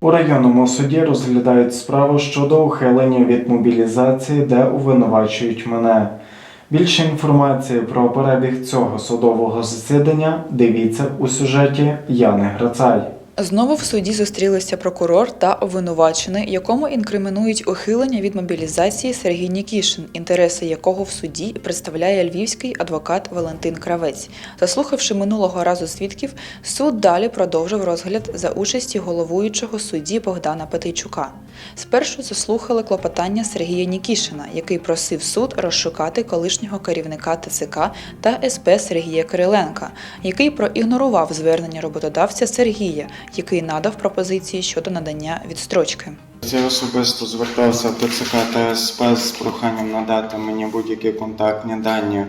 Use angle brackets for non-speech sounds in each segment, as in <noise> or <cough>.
У районному суді розглядають справу щодо ухилення від мобілізації, де увинувачують мене. Більше інформації про перебіг цього судового засідання дивіться у сюжеті Яни Грацай. Знову в суді зустрілися прокурор та обвинувачений, якому інкримінують ухилення від мобілізації Сергій Нікішин, інтереси якого в суді представляє львівський адвокат Валентин Кравець. Заслухавши минулого разу свідків, суд далі продовжив розгляд за участі головуючого судді Богдана Петейчука. Спершу заслухали клопотання Сергія Нікішина, який просив суд розшукати колишнього керівника ТЦК та СП Сергія Кириленка, який проігнорував звернення роботодавця Сергія, який надав пропозиції щодо надання відстрочки. Я особисто звертався в ТЦК та з проханням надати мені будь-які контактні дані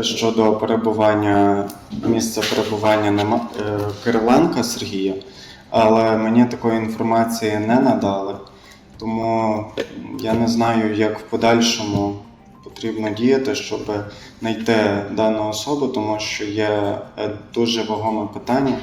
щодо перебування місця перебування е, Кириленка Сергія, але мені такої інформації не надали. Тому я не знаю, як в подальшому потрібно діяти, щоб знайти дану особу, тому що є е, дуже вагоме питання,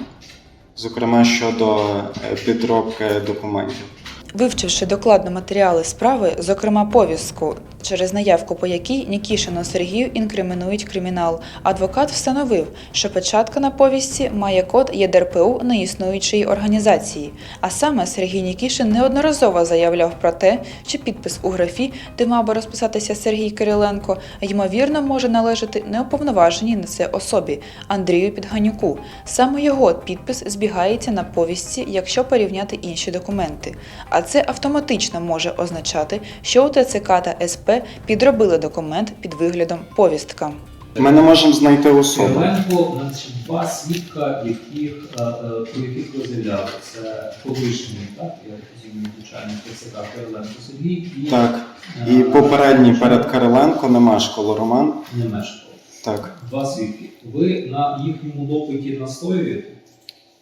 зокрема щодо е, підробки документів. Вивчивши докладно матеріали справи, зокрема повістку, через наявку по якій Нікішину Сергію інкримінують кримінал, адвокат встановив, що печатка на повістці має код ЄДРПУ неіснуючої організації. А саме Сергій Нікішин неодноразово заявляв про те, що підпис у графі, де мав би розписатися Сергій Кириленко, ймовірно може належати неуповноваженій на це особі Андрію Підганюку. Саме його підпис збігається на повістці, якщо порівняти інші документи. А це автоматично може означати, що у ТЦК та СП підробили документ під виглядом повістка. Ми не можемо знайти особу. Кириленко, значить, два свідка, яких, е, е, про яких ви. Це колишній, так, я розумію, звичайно, ТЦК Кириленко Сергій і Так. е, І попередній перед Кириленко Немешкало Роман. не мешкав. Так, Два свідки. Ви на їхньому допиті настоюєте?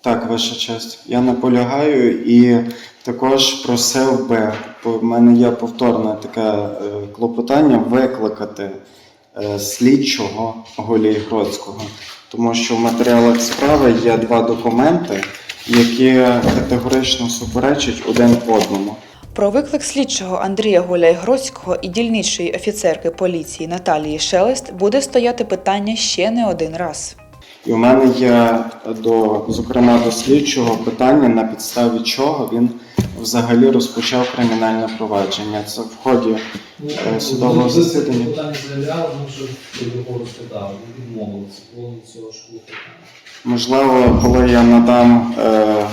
так, ваша честь. Я наполягаю і також просив би, в мене є повторне таке е, клопотання викликати е, слідчого Голії Гроцького, тому що в матеріалах справи є два документи, які категорично суперечать один одному. Про виклик слідчого Андрія Гуляй-Гроцького і дільничої офіцерки поліції Наталії Шелест буде стояти питання ще не один раз. І у мене є до, зокрема, до слідчого питання, на підставі чого він взагалі розпочав кримінальне провадження. Це в ході Е, судового ви, ви засідання. питання заявляли, ми вже його розглядали, цього ж клопотання. можливо, коли я надам е,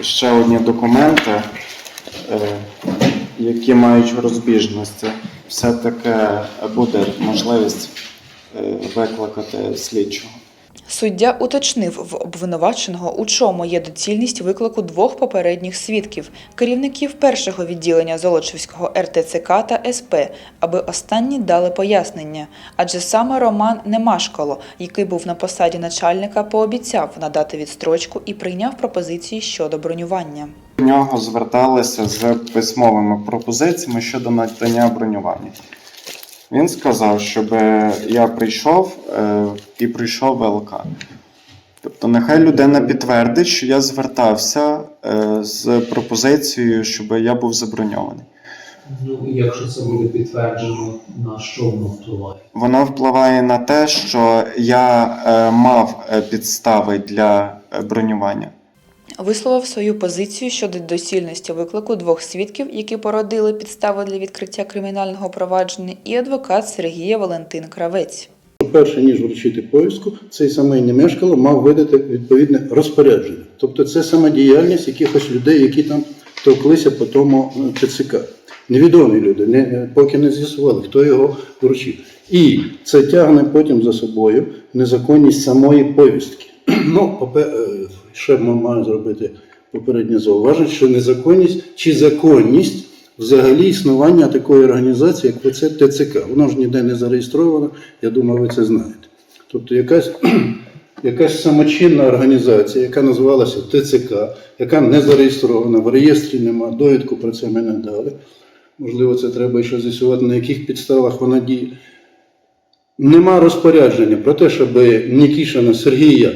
ще одні документи, е, які мають розбіжності, все-таки буде можливість е, викликати слідчого. Суддя уточнив в обвинуваченого, у чому є доцільність виклику двох попередніх свідків, керівників першого відділення Золочівського РТЦК та СП, аби останні дали пояснення. Адже саме Роман Немашкало, який був на посаді начальника, пообіцяв надати відстрочку і прийняв пропозиції щодо бронювання. До нього зверталися з письмовими пропозиціями щодо надання бронювання. Він сказав, щоб я прийшов е, і прийшов ВЛК. Тобто, нехай людина підтвердить, що я звертався е, з пропозицією, щоб я був заброньований. Ну, і якщо це буде підтверджено, на що воно впливає? Воно впливає на те, що я е, мав е, підстави для е, бронювання. Висловив свою позицію щодо доцільності виклику двох свідків, які породили підстави для відкриття кримінального провадження, і адвокат Сергія Валентин Кравець. Перше ніж вручити повістку, цей самий Немешкало мав видати відповідне розпорядження. Тобто це саме діяльність якихось людей, які там товклися по тому е, ТЦК. Невідомі люди, не, е, поки не з'ясували, хто його вручив. І це тягне потім за собою незаконність самої повістки. <clears throat> Ну, попе- е, ще маємо зробити попереднє зауваження, що незаконність чи законність взагалі існування такої організації, як ТЦ ТЦК. Воно ж ніде не зареєстровано, я думаю, ви це знаєте. Тобто якась, <clears throat> якась самочинна організація, яка називалася ТЦК, яка не зареєстрована, в реєстрі нема, довідку про це ми не дали. Можливо, це треба ще з'ясувати, на яких підставах вона діє. Нема розпорядження про те, щоб Нікішина Сергія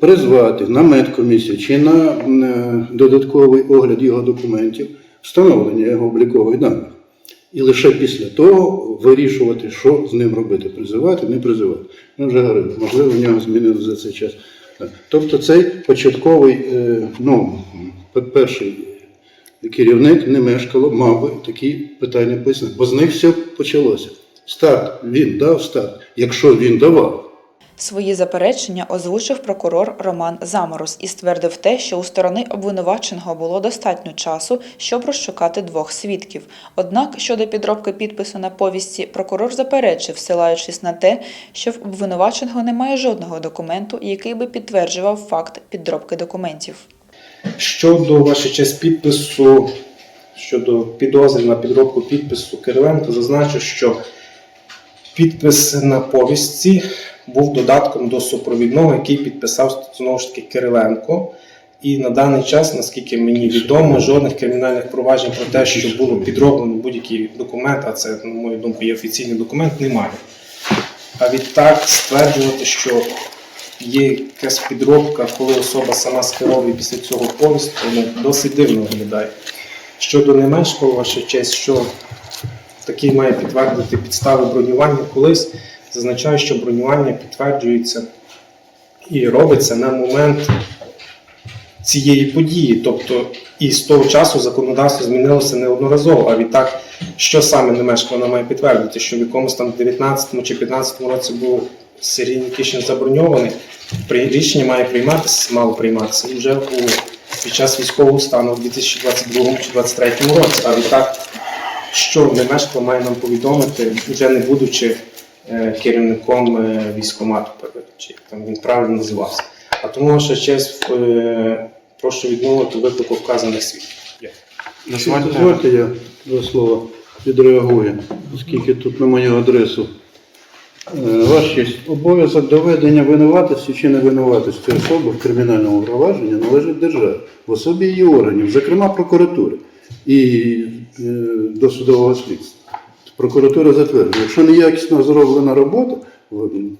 призвати на медкомісію чи на е, додатковий огляд його документів, встановлення його облікових даних. І лише після того вирішувати, що з ним робити, призивати, не призивати. Ми вже говорили, можливо, в нього змінилося за цей час. Тобто цей початковий, е, ну, перший керівник не мешкало, мав би такі питання пояснити, бо з них все почалося. Старт він дав старт, якщо він давав. Свої заперечення озвучив прокурор Роман Замороз і ствердив те, що у сторони обвинуваченого було достатньо часу, щоб розшукати двох свідків. Однак щодо підробки підпису на повісті прокурор заперечив, силаючись на те, що в обвинуваченого немає жодного документу, який би підтверджував факт підробки документів. Щодо ваша честь підпису, щодо підозри на підробку підпису Кириленка, зазначу, що підпис на повістці був додатком до супровідного, який підписав знову ж таки Кириленко. І на даний час, наскільки мені відомо, жодних кримінальних проваджень про те, що було підроблено будь-який документ, а це, на мою думку, є офіційний документ, немає. А відтак стверджувати, що є якась підробка, коли особа сама скеровує після цього повістку, ну, досить дивно виглядає. Щодо не менш ваша честь, що такий має підтвердити підстави бронювання колись, зазначаю, що бронювання підтверджується і робиться на момент цієї події. Тобто і з того часу законодавство змінилося неодноразово, а відтак, що саме не менш вона має підтвердити, що в якомусь там 19 чи 15 році був Сергій Нікішин заброньований, рішення має прийматися, мало прийматися вже у, під час військового стану у 2022 чи 2023 році. А відтак, що Немешко має нам повідомити, вже не будучи керівником е, військкомату, чи там він правильно називався. А тому ваша честь е, прошу відмовити виклику вказаних свідків. Дозвольте. Я два слова відреагую, оскільки тут на мою адресу. Е, Ваш честь, обов'язок доведення винуватості чи невинуватості особи в кримінальному провадженні належить державі, в особі її органів, зокрема прокуратури і е, досудового слідства. Прокуратура затверджує, якщо неякісно зроблена робота,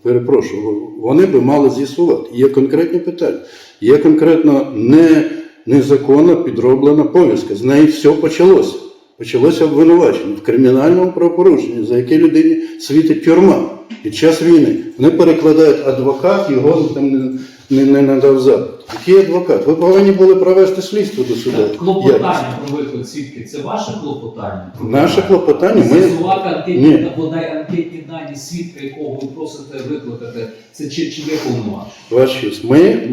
перепрошую, вони би мали з'ясувати. Є конкретні питання, є конкретно не, незаконно підроблена повістка. З неї все почалося. Почалося обвинувачення в кримінальному правопорушенні, за яке людині світить тюрма під час війни. Вони перекладають адвокат, його там не, не, надав запит. Який адвокат? Ви повинні були провести слідство до суду. Клопотання про виклик свідків це ваше клопотання? Наше клопотання, ми З'ясувати анкетні, Ні. бодай анкетні дані свідка, якого ви просите викликати, це чи, чи є повноваження? Ваш честь, ми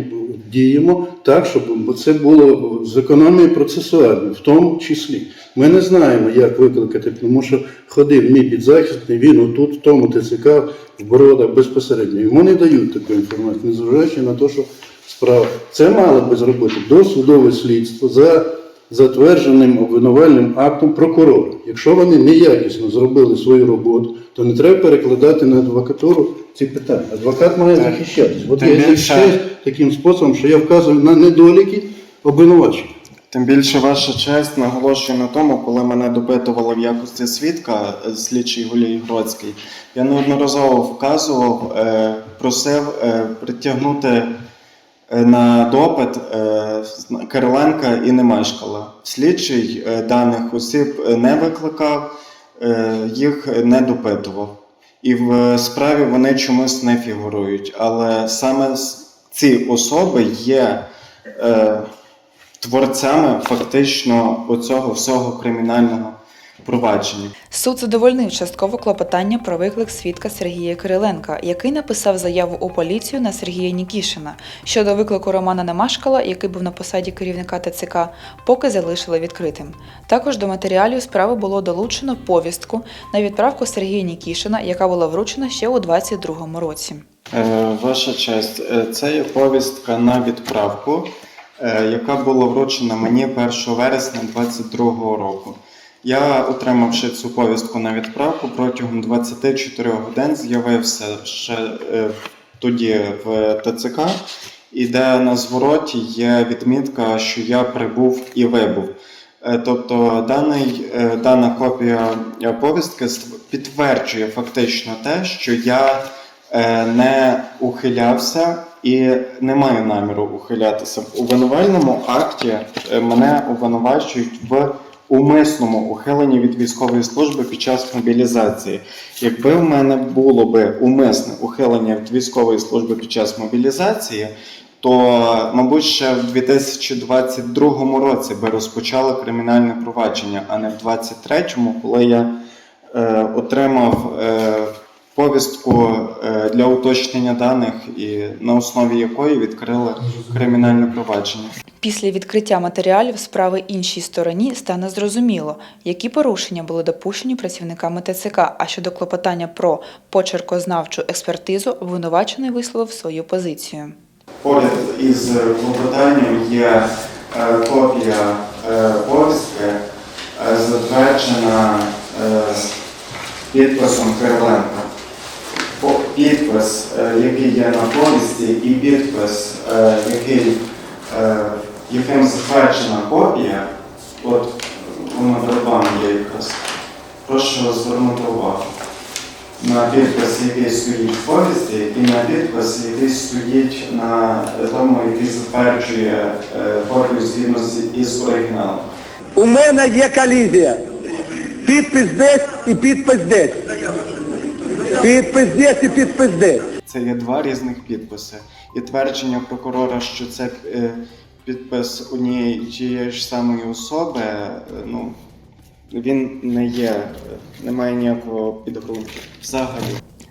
діємо так, щоб це було з економії процесуальної, в тому числі. Ми не знаємо, як викликати, тому що ходив мій підзахисний, він отут, в тому ТЦК, в Бородах безпосередньо. Йому не дають таку інформацію, незважаючи на те, що справа. Це мало би зробити досудове слідство за затвердженим обвинувальним актом прокурора. Якщо вони неякісно зробили свою роботу, то не треба перекладати на адвокатуру ці питання. Адвокат має Так. захищатись. От я захищаюсь таким способом, що я вказую на недоліки обвинувачення. Тим більше ваша честь наголошує на тому, коли мене допитували в якості свідка е, слідчий Гулій Гроцький, я неодноразово вказував, е, просив е, притягнути на допит Кириленка і Немешкала. Слідчий е, даних осіб не викликав, їх не допитував. І в справі вони чомусь не фігурують. Але саме ці особи є. Творцями фактично оцього всього кримінального провадження. Суд задовольнив частково клопотання про виклик свідка Сергія Кириленка, який написав заяву у поліцію на Сергія Нікішина. Щодо виклику Романа Немашкала, який був на посаді керівника ТЦК, поки залишили відкритим. Також до матеріалів справи було долучено повістку на відправку Сергія Нікішина, яка була вручена ще у 2022 році. Е, Ваша честь, е, це є повістка на відправку, яка була вручена мені 1 вересня 2022 року. Я, отримавши цю повістку на відправку, протягом 24 годин з'явився ще е, тоді в ТЦК, і де на звороті є відмітка, що я прибув і вибув. Е, Тобто даний, е, дана копія е, повістки ст- підтверджує фактично те, що я е, не ухилявся і не маю наміру ухилятися. У винувальному акті е, мене обвинувачують в умисному ухиленні від військової служби під час мобілізації. Якби в мене було би умисне ухилення від військової служби під час мобілізації, то, мабуть, ще в 2022 році би розпочало кримінальне провадження, а не в 2023, коли я е, отримав е, повістку е, для уточнення даних, і на основі якої відкрили кримінальне провадження. Після відкриття матеріалів справи іншій стороні стане зрозуміло, які порушення були допущені працівниками ТЦК. А щодо клопотання про почеркознавчу експертизу, обвинувачений висловив свою позицію. Поряд із клопотанням є е, копія е, повістки, затверджена підписом Кириленка. Підпис, е, який є на повісті, і підпис, е, який, е, яким затверджена копія, от воно перед вами є якраз. Прошу звернути увагу на підпис, який стоїть в повісті, і на підпис, який стоїть на тому, який затверджує копію згідно із оригіналом. У мене є колізія. Підпис десь і підпис десь. Підпис десь і підпис десь. Це є два різних підписи. І твердження прокурора, що це е, підпис однієї тієї ж самої особи, е, ну він не є, не має ніякого підґрунтя взагалі.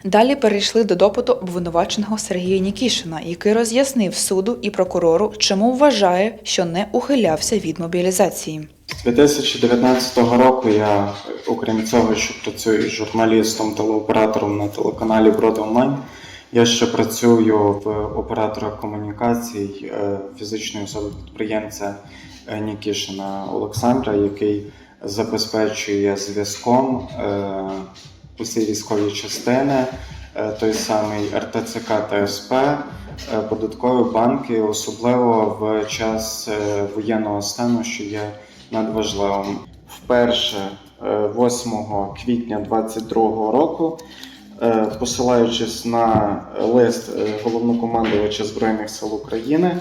Далі перейшли до допиту обвинуваченого Сергія Нікішина, який роз'яснив суду і прокурору, чому вважає, що не ухилявся від мобілізації. З 2019 року я, окрім цього, що працюю журналістом, телеоператором на телеканалі Броди Онлайн, я ще працюю в операторах комунікацій е, фізичної особи підприємця е, Нікішина Олександра, який забезпечує зв'язком е, усі військові частини, той самий РТЦК та СП, податкові банки, особливо в час воєнного стану, що є надважливим. Вперше е, 8 квітня 2022 року, е, посилаючись на лист е, головнокомандувача Збройних сил України,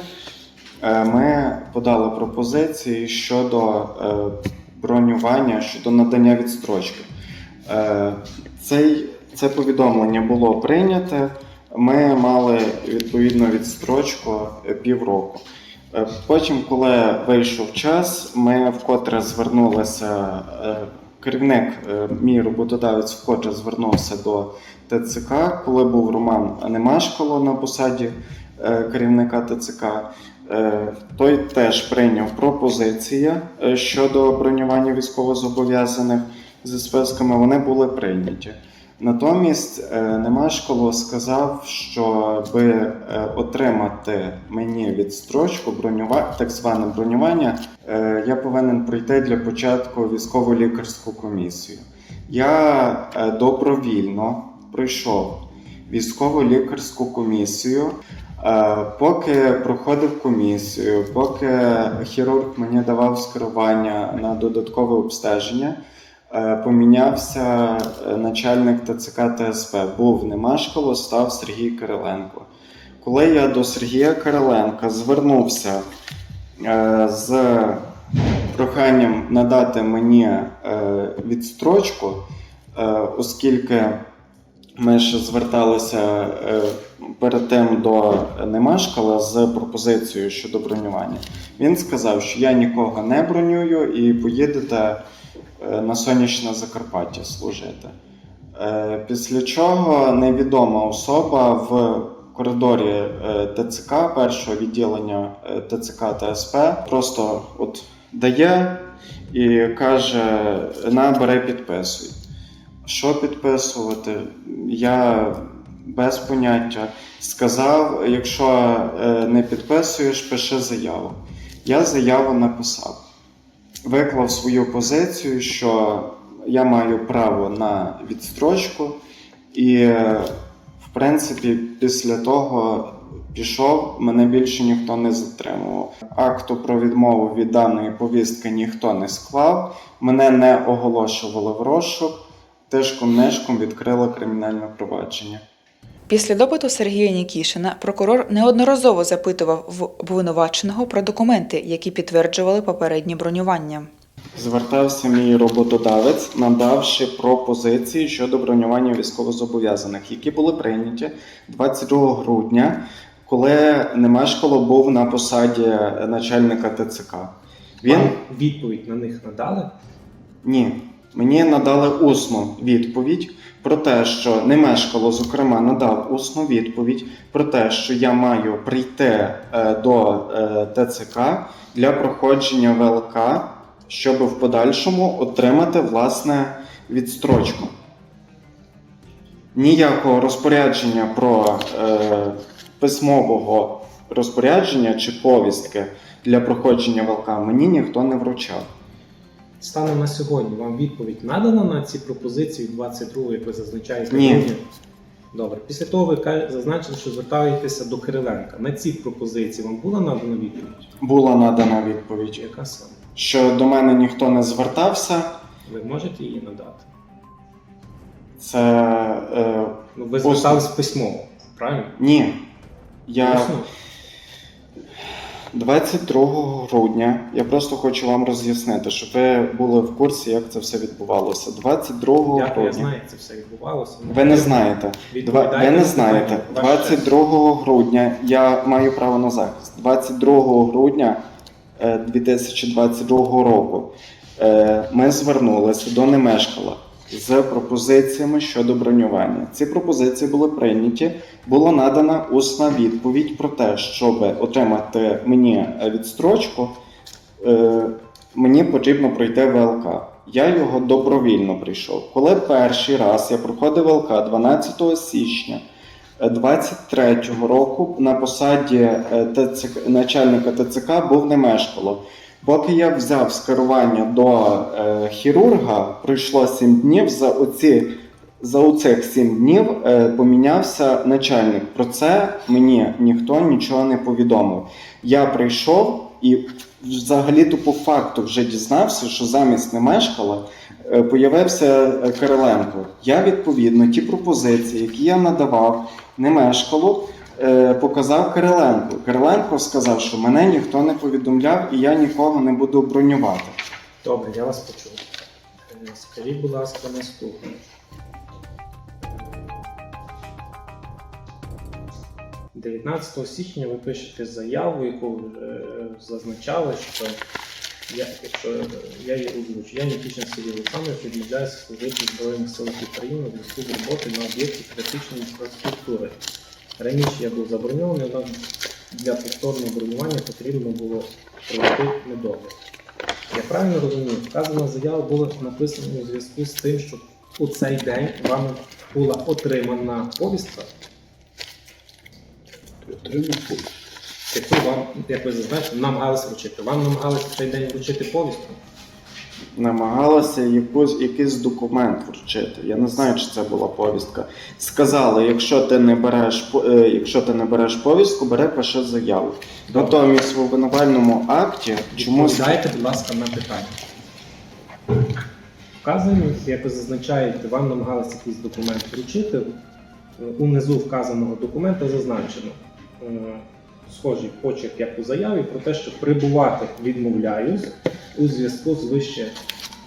е, ми подали пропозиції щодо е, бронювання, щодо надання відстрочки. Е, Цей, це повідомлення було прийняте. Ми мали відповідну відстрочку е, півроку. Е, Потім, коли вийшов час, ми вкотре звернулися. е, Керівник, е, мій роботодавець, вкотре звернувся до ТЦК, коли був Роман Немашкало на посаді керівника ТЦК. Той теж прийняв пропозиції щодо бронювання військовозобов'язаних зі списками. Вони були прийняті. Натомість е, Немашкало сказав, що аби е, отримати мені відстрочку, бронюва... так зване бронювання, е, я повинен пройти для початку військово-лікарську комісію. Я добровільно пройшов військово-лікарську комісію. Е, Поки проходив комісію, поки хірург мені давав скерування на додаткове обстеження, помінявся е, начальник ТЦК ТСП. Був Немашкало, став Сергій Кириленко. Коли я до Сергія Кириленка звернувся е, з проханням надати мені е, відстрочку, е, оскільки ми ще зверталися е, перед тим до Немашкала з пропозицією щодо бронювання. Він сказав, що я нікого не бронюю і поїдете е, на сонячне Закарпаття служити. Е, Після чого невідома особа в коридорі е, ТЦК, першого відділення е, ТЦК та СП, просто от дає і каже: на бери підписуй. Що підписувати? Я без поняття сказав: якщо е, не підписуєш, пиши заяву. Я заяву написав, виклав свою позицію, що я маю право на відстрочку, і, в принципі, після того пішов, мене більше ніхто не затримував. Акту про відмову від даної повістки ніхто не склав, мене не оголошували в розшук тишком нишком відкрила кримінальне провадження. Після допиту Сергія Нікішина прокурор неодноразово запитував в обвинуваченого про документи, які підтверджували попередні бронювання. Звертався мій роботодавець, надавши пропозиції щодо бронювання військовозобов'язаних, які були прийняті 22 грудня, коли Немешкало був на посаді начальника ТЦК. Він Вам відповідь на них надали? ні, мені надали усну відповідь про те, що Немешкало, зокрема, надав усну відповідь про те, що я маю прийти е, до е, ТЦК для проходження ВЛК, щоб в подальшому отримати власне відстрочку. Ніякого розпорядження про е, письмового розпорядження чи повістки для проходження ВЛК мені ніхто не вручав. Станом на сьогодні вам відповідь надана на ці пропозиції 22, як ви зазначаєте? Ні. Добре. Після того ви зазначили, що звертаєтеся до Кириленка. На ці пропозиції вам була надана відповідь? Була надана відповідь, Яка саме? що до мене ніхто не звертався. Ви можете її надати? Це е, Ну, ви звертались письмово, правильно? ні. Я Усно? 22 грудня. Я просто хочу вам роз'яснити, щоб ви були в курсі, як це все відбувалося. 22 Дякую, я грудня. знаю, як це все відбувалося. Ви не знаєте. Два, ви не знаєте. питання. Ваш 22 грудня я маю право на захист. 22 грудня е, 2022 року е, ми звернулися до Немешкала з пропозиціями щодо бронювання. Ці пропозиції були прийняті. Була надана усна відповідь про те, щоб отримати мені е, відстрочку, е, мені потрібно пройти ВЛК. Я його добровільно прийшов. Коли перший раз я проходив ВЛК 12 січня 23-го року на посаді е, ТЦК, начальника ТЦК був Немешкало. Поки я взяв скерування до е, хірурга, пройшло 7 днів. За оці за оцих 7 днів е, помінявся начальник. Про це мені ніхто нічого не повідомив. Я прийшов і взагалі-то по факту вже дізнався, що замість Немешкала е, появився е, Кириленко. Я відповідно ті пропозиції, які я надавав Немешкалу, е, показав Кириленку. Кириленко сказав, що мене ніхто не повідомляв і я нікого не буду бронювати. Добре, я вас почув. Е, Скажіть, будь ласка, наступне. – 19 січня ви пишете заяву, яку е, зазначали, що я, е, я її озвучу, я Нікішин Сергій Олександрович відмовляюся служити Збройних силах України в зв'язку з роботи на об'єкті критичної інфраструктури. Раніше я був заброньований, однак для повторного бронювання потрібно було провести медогляд. Я правильно розумію, вказана заява була написана у зв'язку з тим, що у цей день вами була отримана повістка, яку вам, як ви зазначили, намагалися вручити. Вам намагалися в цей день вручити повістку. Намагалася якусь, якийсь документ вручити. Я не знаю, чи це була повістка. Сказали, якщо ти не береш е, якщо ти не береш повістку, бери пиши заяву. Натомість в обвинувальному акті чомусь Відповідайте, будь ласка, на питання. Вказано, як ви зазначаєте, вам намагалися якийсь документ вручити. Унизу вказаного документа зазначено е, схожий почерк, як у заяві, про те, що прибувати відмовляюсь у зв'язку з вище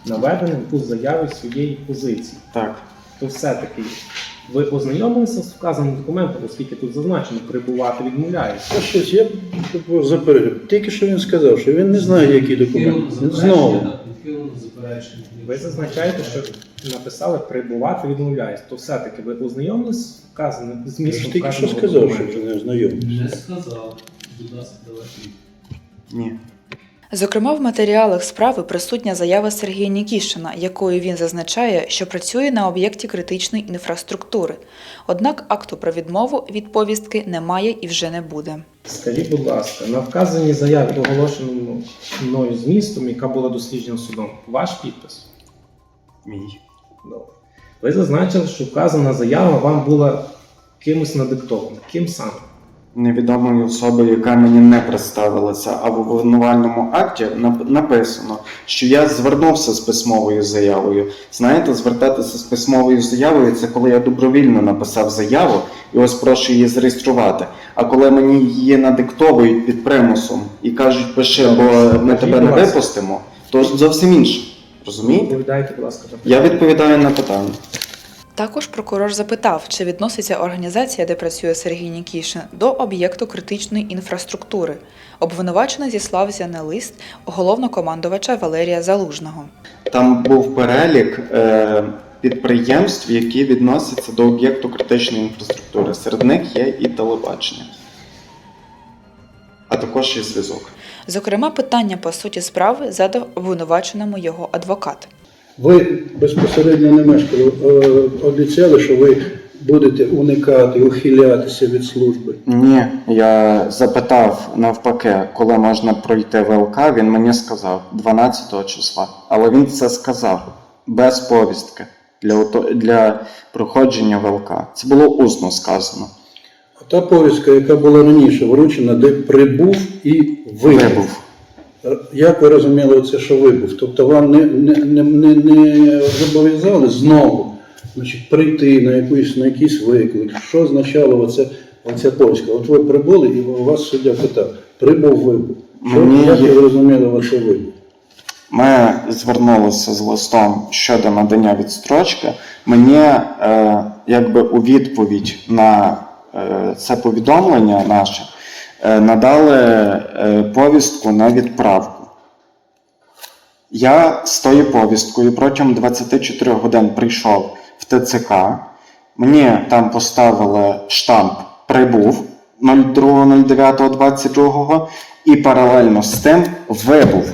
наведеним у заяві своєї позиції. так. То все-таки ви ознайомилися з вказаним документом, оскільки тут зазначено прибувати відмовляюсь. Щось я б заперечив. Тільки що він сказав, що він не знає, які документи. Він Знову. Заперечення. Ви зазначаєте, що написали прибувати відмовляюсь. То все-таки ви ознайомились з вказаним Я змістом ж що вказаного сказав, що документу? ти не знайомий. Не сказав. Будь ласка, давайте. Ні. Зокрема, в матеріалах справи присутня заява Сергія Нікішина, якою він зазначає, що працює на об'єкті критичної інфраструктури. Однак акту про відмову від повістки немає і вже не буде. Скажіть, будь ласка, на вказаній заяві, оголошеному мною змістом, яка була досліджена судом, ваш підпис? Мій. Добре. Ви зазначили, що вказана заява вам була кимось надиктована. Ким саме? невідомої особи, яка мені не представилася, а в обвинувальному акті нап- написано, що я звернувся з письмовою заявою. Знаєте, звертатися з письмовою заявою це коли я добровільно написав заяву і ось прошу її зареєструвати. А коли мені її надиктовують під примусом і кажуть, пиши, бо ми тебе не випустимо, то зовсім інше. Розумієте? Відповідайте, будь ласка, на Я відповідаю на питання. Також прокурор запитав, чи відноситься організація, де працює Сергій Нікішин, до об'єкту критичної інфраструктури. Обвинувачений зіслався на лист головнокомандувача Валерія Залужного. Там був перелік е, підприємств, які відносяться до об'єкту критичної інфраструктури. Серед них є і телебачення, а також і зв'язок. Зокрема, питання по суті справи задав обвинуваченому його адвокат. Ви безпосередньо не мешкали, е, обіцяли, що ви будете уникати, ухилятися від служби. Ні, я запитав навпаки, коли можна пройти ВЛК. Він мені сказав 12 числа. Але він це сказав без повістки для, для проходження ВЛК. Це було усно сказано. А та повістка, яка була раніше вручена, де прибув і вибув. Вибув. Як ви розуміли це, що вибув? Тобто вам не, не, не, не, не зобов'язали знову значить, прийти на якийсь, на якийсь виклик. Що означало оце, оця повістка? От ви прибули і у вас суддя питав, прибув вибув. Що, Мені як ви розуміли оце вибув? Ми звернулися з листом щодо надання відстрочки. Мені е, якби у відповідь на е, це повідомлення наше е, надали е, повістку на відправку. Я з тою повісткою протягом 24 годин прийшов в ТЦК. Мені там поставили штамп прибув 02.09.22 і паралельно з тим вибув.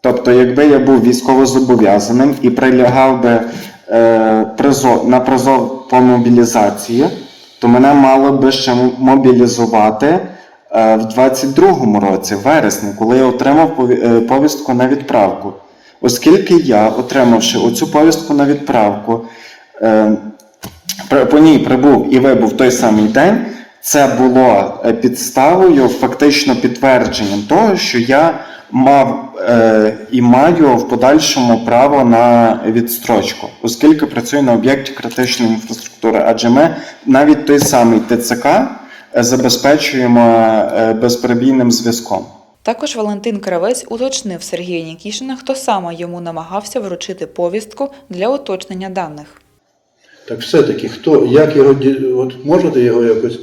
Тобто, якби я був військовозобов'язаним і прилягав би е, призов, на призов по мобілізації, то мене мало би ще мобілізувати е, в 22-му році, в вересні, коли я отримав е, повістку на відправку. Оскільки я, отримавши оцю повістку на відправку, е, по ній прибув і вибув той самий день, це було е, підставою, фактично підтвердженням того, що я мав е, і маю в подальшому право на відстрочку, оскільки працюю на об'єкті критичної інфраструктури. Адже ми навіть той самий ТЦК е, забезпечуємо е, безперебійним зв'язком. Також Валентин Кравець уточнив Сергія Нікішина, хто саме йому намагався вручити повістку для уточнення даних. Так все-таки хто, як його от можете його якось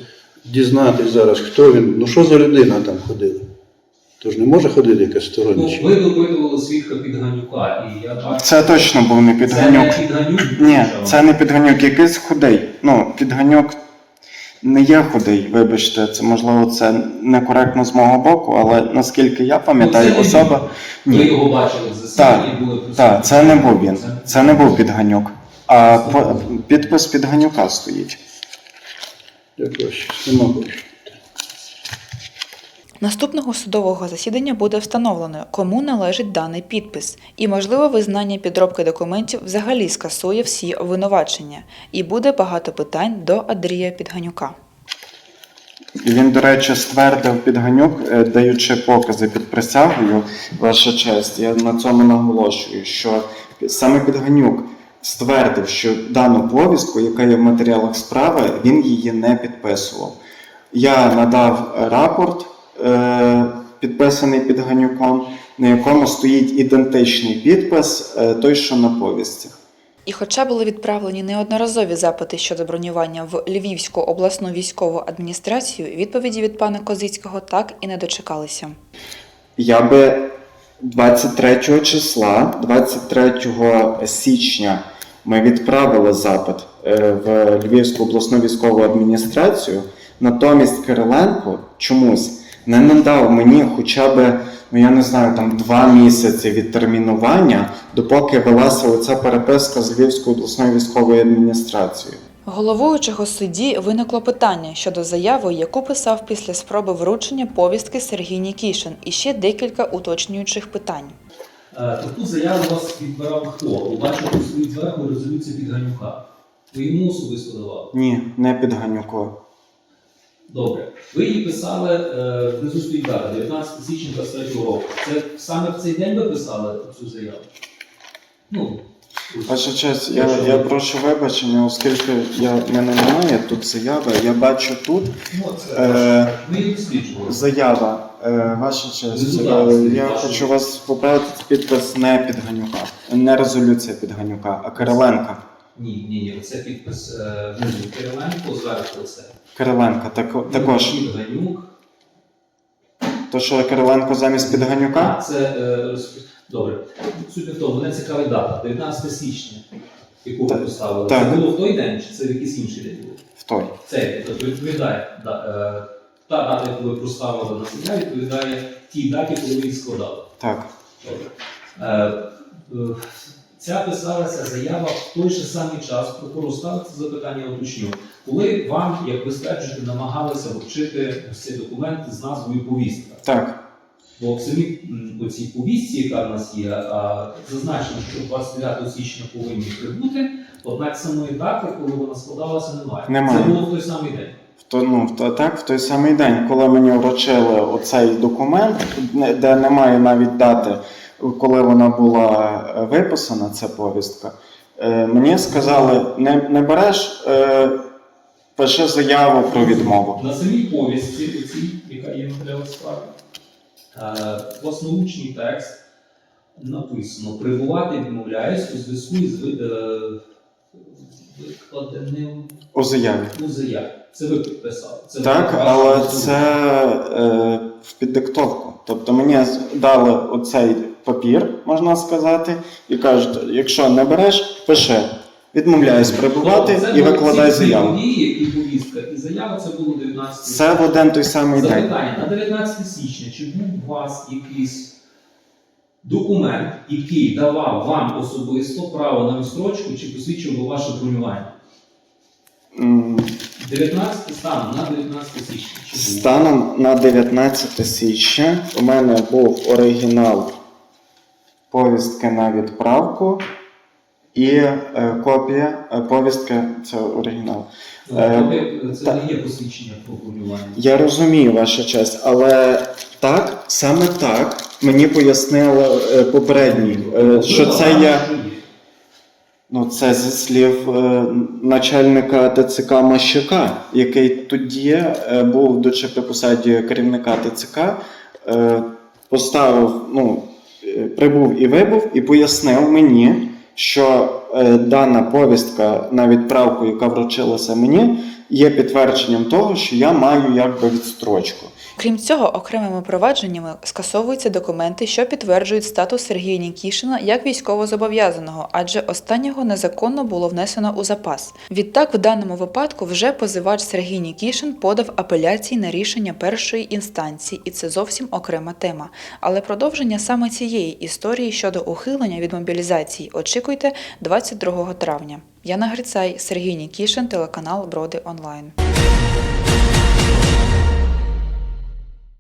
дізнатись зараз, хто він, ну що за людина там ходила? Тож не може ходити якась Ну, ви допитували свідка Підганюка, і я бачу. Це точно був не Це не підганюк. Підганюк? Ні, це не підганюк, якийсь худий. Ну, підганюк не є худий, вибачте, це можливо це некоректно з мого боку, але наскільки я пам'ятаю, Ну, це не особа. Ви його бачили в Так, засіданні, були присутні. Так, це не був він. Це- Це не був підганюк. А по- підпис підганюка стоїть. Наступного судового засідання буде встановлено, кому належить даний підпис, і можливо визнання підробки документів взагалі скасує всі обвинувачення, і буде багато питань до Андрія Підганюка. Він, до речі, ствердив підганюк, е, даючи покази під присягою, ваша честь. Я на цьому наголошую, що саме підганюк ствердив, що дану повістку, яка є в матеріалах справи, він її не підписував. Я надав рапорт, е, підписаний підганюком, на якому стоїть ідентичний підпис, е, той, що на повістці. І хоча були відправлені неодноразові запити щодо бронювання в Львівську обласну військову адміністрацію, відповіді від пана Козицького так і не дочекалися. Я би 23 числа, 23 січня, ми відправили запит е, в Львівську обласну військову адміністрацію. Натомість Кириленко чомусь не надав мені хоча б, ну я не знаю, там два місяці відтермінування, допоки велася оця переписка з Львівською обласною військовою адміністрацією. Головуючого судді виникло питання щодо заяви, яку писав після спроби вручення повістки Сергій Нікішин, і ще декілька уточнюючих питань. Е, Таку заяву вас відбирав хто? Ви бачите стоїть зверху резолюція Підганюка. Ви йому особисто давали. Ні, не під Ганюко. Добре. Ви її писали, е, внизу дата, 19 січня 23 року. Це саме в цей день ви писали цю заяву? Ну. Ваша честь, я, я прошу вибачення, оскільки я, в мене немає тут заяви, я бачу тут Ну, це Е, ми її досліджували. заява. Е, Ваша честь, е, я хочу вас поправити підпис не Підганюка, не резолюція Підганюка, а Кириленка. Ні, ні, ні, це підпис е, внизу Кириленко, зверху це. Кириленка тако- також. Ганюк. То що Кириленко замість Підганюка? Так, це добре. Суть не в тому, мене цікавить дата, 19 січня, яку ви поставили. так. Це було в той день, чи це в якийсь інший день було? В той. Це відповідає да, та дата, яку ви проставили на заяві, відповідає тій даті, коли ви її складали. Так. Добре. Е, е, Ця писалася заява в той же самий час, прокурор ставиться запитання уточню. Коли вам, як ви стверджуєте, намагалися вручити ось цей документ з назвою повістка. Так. Бо в самій м, оцій повістці, яка в нас є, а, зазначено, що 29 січня повинні прибути, однак самої дати, коли вона складалася, немає. Немає. Це було в той самий день. То, ну, то, так, в той самий день, коли мені вручили оцей документ, де немає навіть дати, коли вона була е, виписана, ця повістка, е, мені сказали, не, не береш, е, пиши заяву про відмову. На самій повістці, оцій, яка є матеріал справи, е, власноручний текст написано: прибувати відмовляюсь у зв'язку із ви- викладеним У заяві. Це ви підписали. Це Так, ваша але це е, в піддиктовку. Тобто мені дали оцей папір, можна сказати, і кажуть, якщо не береш, пиши. Відмовляюсь прибувати Тобто і викладай заяву. події, і повістка, і заява це було 19 Це в один той самий день. Запитання на 19 січня, чи був у вас якийсь документ, який давав вам особисто право на відстрочку, чи посвідчив би ваше бронювання? 19 станом на 19 січня. Чи? Станом на 19 січня у мене був оригінал повістки на відправку і е, копія е, повістки це оригінал. Ну, Е, тобто Це не є посвідчення про бронювання. Я розумію, ваша честь, але так, саме так мені пояснили е, попередній, е, що Ну, це є. Ну, це зі слів е, начальника ТЦК Мащака, який тоді е, був будучи при посаді керівника ТЦК, е, поставив, ну, е, прибув і вибув і пояснив мені, що е, дана повістка на відправку, яка вручилася мені, є підтвердженням того, що я маю якби відстрочку. Крім цього, окремими провадженнями скасовуються документи, що підтверджують статус Сергія Нікішина як військовозобов'язаного, адже останнього незаконно було внесено у запас. Відтак, в даному випадку вже позивач Сергій Нікішин подав апеляції на рішення першої інстанції, і це зовсім окрема тема. Але продовження саме цієї історії щодо ухилення від мобілізації очікуйте 22 травня. Яна Грицай, Сергій Нікішин, телеканал Броди Онлайн.